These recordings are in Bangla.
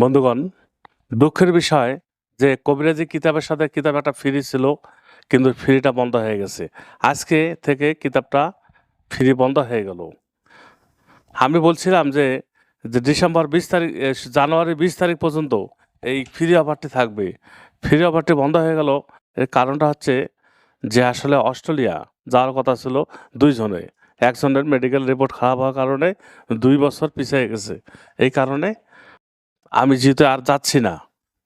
বন্ধুগণ, দুঃখের বিষয় যে কবিরাজি কিতাবের সাথে কিতাব একটা ফ্রি ছিল, কিন্তু ফ্রিটা বন্ধ হয়ে গেছে। আজকে থেকে কিতাবটা ফ্রি বন্ধ হয়ে গেল। আমি বলছিলাম যে ডিসেম্বর বিশ তারিখ জানুয়ারি বিশ তারিখ পর্যন্ত এই ফ্রি অফারটি থাকবে। ফ্রি অফারটি বন্ধ হয়ে গেল, এর কারণটা হচ্ছে যে আসলে অস্ট্রেলিয়া যাওয়ার কথা ছিল দুইজনে। একজনের মেডিকেল রিপোর্ট খারাপ হওয়ার কারণে দুই বছর পিছিয়ে গেছে। এই কারণে আমি যেহেতু আর যাচ্ছি না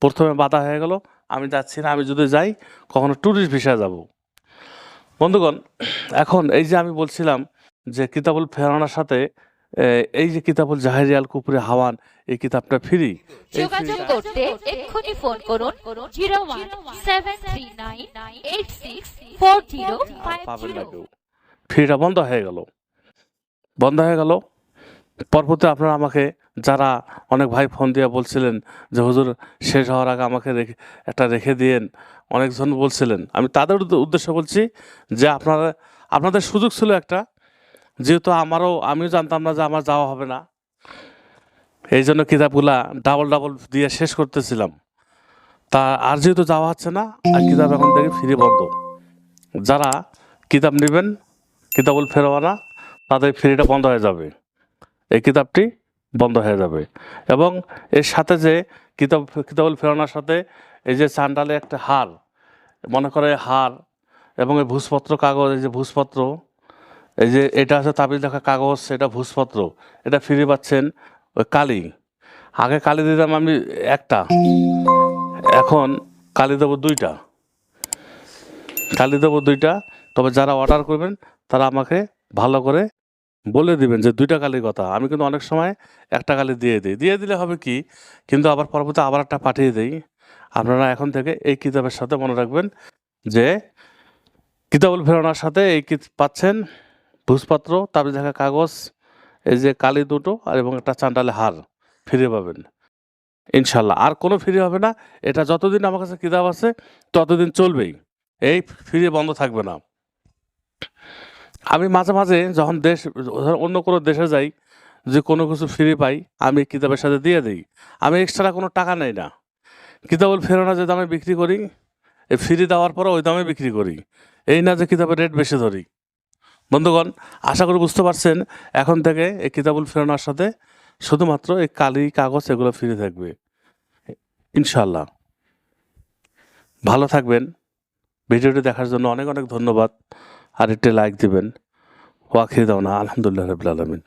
প্রথমে বাধা হয়ে গেল আমি যাচ্ছি না আমি যদি যাই কখনো ট্যুরিস্ট ভিসায় যাব। বন্ধুগণ এখন এই যে আমি বলছিলাম যে কিতাবুল ফেরানোর সাথে এই যে কিতাবুল জাহেরিয়াল কুপুরে হাওয়ান এই কিতাবটা ফ্রি। যোগাযোগ করতে এক্ষুনি ফোন করুন zero one seven three nine eight six four zero পাবেন না কেউ। ফ্রিটা বন্ধ হয়ে গেল। বন্ধ হয়ে গেল। পরবর্তী আপনারা আমাকে যারা অনেক ভাই ফোন দিয়ে বলছিলেন যে, হুজুর, শেষ হওয়ার আগে আমাকে রেখে, একটা রেখে দিয়েন। অনেকজন বলছিলেন। আমি তাদের উদ্দে- উদ্দেশ্যে বলছি যে, আপনারা, আপনাদের সুযোগ ছিল একটা। যেহেতু আমারও, আমিও জানতাম না যে আমার যাওয়া হবে না। এই জন্য কিতাবগুলা ডাবল ডাবল দিয়ে শেষ করতেছিলাম। তা আর যেহেতু যাওয়া হচ্ছে না, আর কিতাব এখন থেকে ফ্রি বন্ধ। যারা কিতাব নেবেন, কিতাবুল ফেরোয়ানা, তাদের ফ্রিটা বন্ধ হয়ে যাবে। এই কিতাবটি বন্ধ হয়ে যাবে। এবং এর সাথে যে কিতাব, কিতাবুল ফেরোনার সাথে এই যে চান্ডালে একটা হার, মনে করে হার এবং এই ভূষপত্র কাগজ, এই যে ভূষপত্র এই যে এটা আছে তাবিজ লেখা কাগজ এটা ভূষপত্র এটা ফিরে পাচ্ছেন ওই কালি। আগে কালি দিতাম আমি একটা, এখন কালি দেবো দুইটা। কালি দেবো দুইটা, তবে যারা অর্ডার করবেন, তারা আমাকে ভালো করে বলে দিবেন যে দুইটা কালির কথা। আমি কিন্তু অনেক সময় একটা কালি দিয়ে দিই। দিয়ে দিলে হবে কি? কিন্তু আবার পরবর্তী আবার একটা পাঠিয়ে দিই। আপনারা এখন থেকে এই কিতাবের সাথে মনে রাখবেন যে কিতাবুল ফেরানোর সাথে এই পাচ্ছেন ভূষপত্র তাবিজ দেখা কাগজ, এই যে কালি দুটো আর এবং একটা চান্ডালে হার। ফিরে পাবেন। ইনশাল্লাহ আর কোনো ফ্রি হবে না। এটা যতদিন আমার কাছে কিতাব আছে, ততদিন চলবেই। এই ফ্রি বন্ধ থাকবে না। আমি মাঝে মাঝে যখন দেশ অন্য কোনো দেশে যাই, যে কোনো কিছু ফ্রি পাই, আমি কিতাবের সাথে দিয়ে দিই। আমি এক্সট্রা কোনো টাকা নেই না। কিতাবুল ফেরানো যে দামে বিক্রি করি এই ফ্রি দেওয়ার পরে ওই দামে বিক্রি করি। এই না যে কিতাবের রেট বেশি ধরি। বন্ধুগণ, আশা করি বুঝতে পারছেন, এখন থেকে এই কিতাবুল ফেরোনার সাথে শুধুমাত্র এই কালি, কাগজ এগুলো ফ্রি থাকবে। ইনশাল্লাহ ভালো থাকবেন। ভিডিওটি দেখার জন্য অনেক অনেক ধন্যবাদ। আর একটি লাইক দিবেন। ওয়াখির দাও না আলহামদুলিল্লাহ রবিল আলমিন।